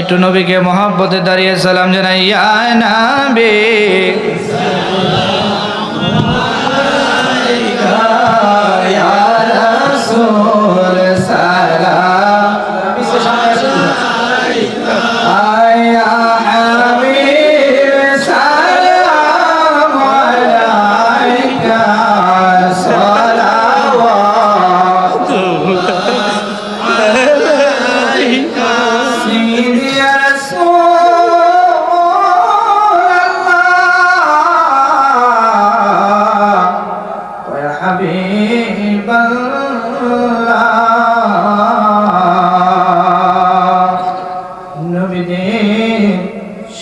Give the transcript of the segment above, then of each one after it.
একটু নবীকে মহাব্বতে দাঁড়িয়ে সালাম জানাই ইয়া নাবি।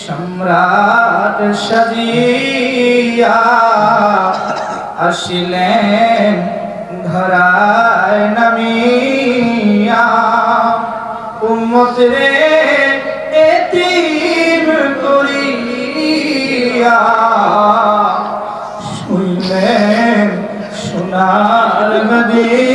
সম্রাট সাজিয়া আসিলেন ধরায় নামিয়া। উম্মত রে এতিম করিয়া শুনলেন সোনার মদিনা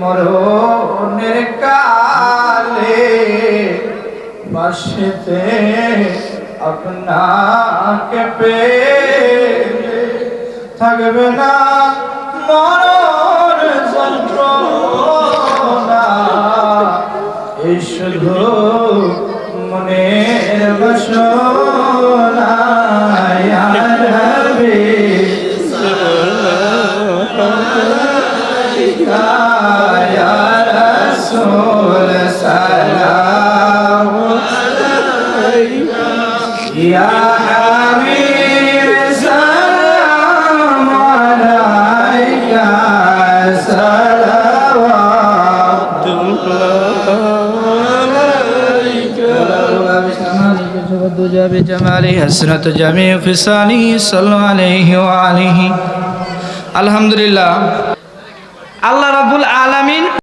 মরণের কালে বাসতে আপনাকে পে থাকবে না মরণ যন্ত্রণা। এই শুধু মনের বাসনা ইয়া নবী بجماله حسنة جميع فصاله صلى عليه وآله الحمد لله আল্লাহ রাবুল আলামিন